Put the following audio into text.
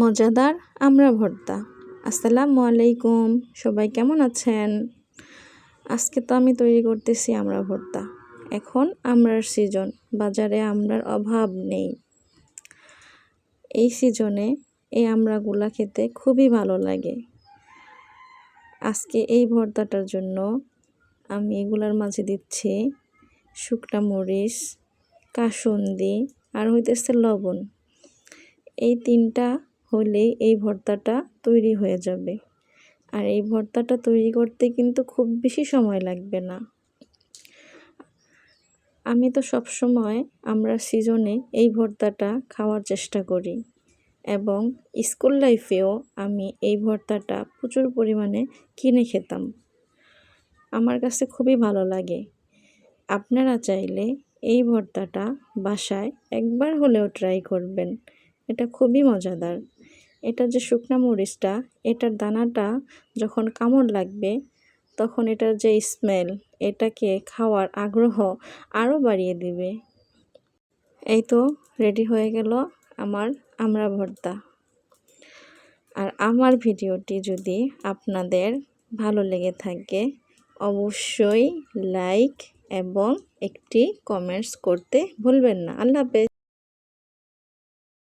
মজাদার, আমরা ভর্তা। আসসালামু আলাইকুম, সবাই কেমন আছেন? আজকে তো আমি তৈরি করতেছি আমরা ভর্তা। এখন আমরার সিজন বাজারে আমরার অভাব নেই। এই সিজনে এই আমড়াগুলা খেতে খুবই ভালো লাগে। আজকে এই ভর্তাটার জন্য আমি এগুলার মাঝে দিচ্ছি শুকনা মরিচ, কাসুন্দি আর হইতেছে লবণ। এই তিনটা হলেই এই ভর্তাটা তৈরি হয়ে যাবে। আর এই ভর্তাটা তৈরি করতে কিন্তু খুব বেশি সময় লাগবে না। আমি তো সব সময় আমরা সিজনে এই ভর্তাটা খাওয়ার চেষ্টা করি এবং স্কুল লাইফেও আমি এই ভর্তাটা প্রচুর পরিমাণে কিনে খেতাম। আমার কাছে খুবই ভালো লাগে। আপনারা চাইলে এই ভর্তাটা বাসায় একবার হলেও ট্রাই করবেন। এটা খুবই মজাদার। এটা যে শুকনা মরিচটা, এটার দানাটা যখন কামড় লাগবে, তখন এটার যে স্মেল এটাকে খাওয়ার আগ্রহ আরও বাড়িয়ে দিবে। এই তো রেডি হয়ে গেল আমার আমরা ভর্তা। আর আমার ভিডিওটি যদি আপনাদের ভালো লেগে থাকে, অবশ্যই লাইক এবং একটি কমেন্টস করতে ভুলবেন না। আল্লাহ হাফেজ।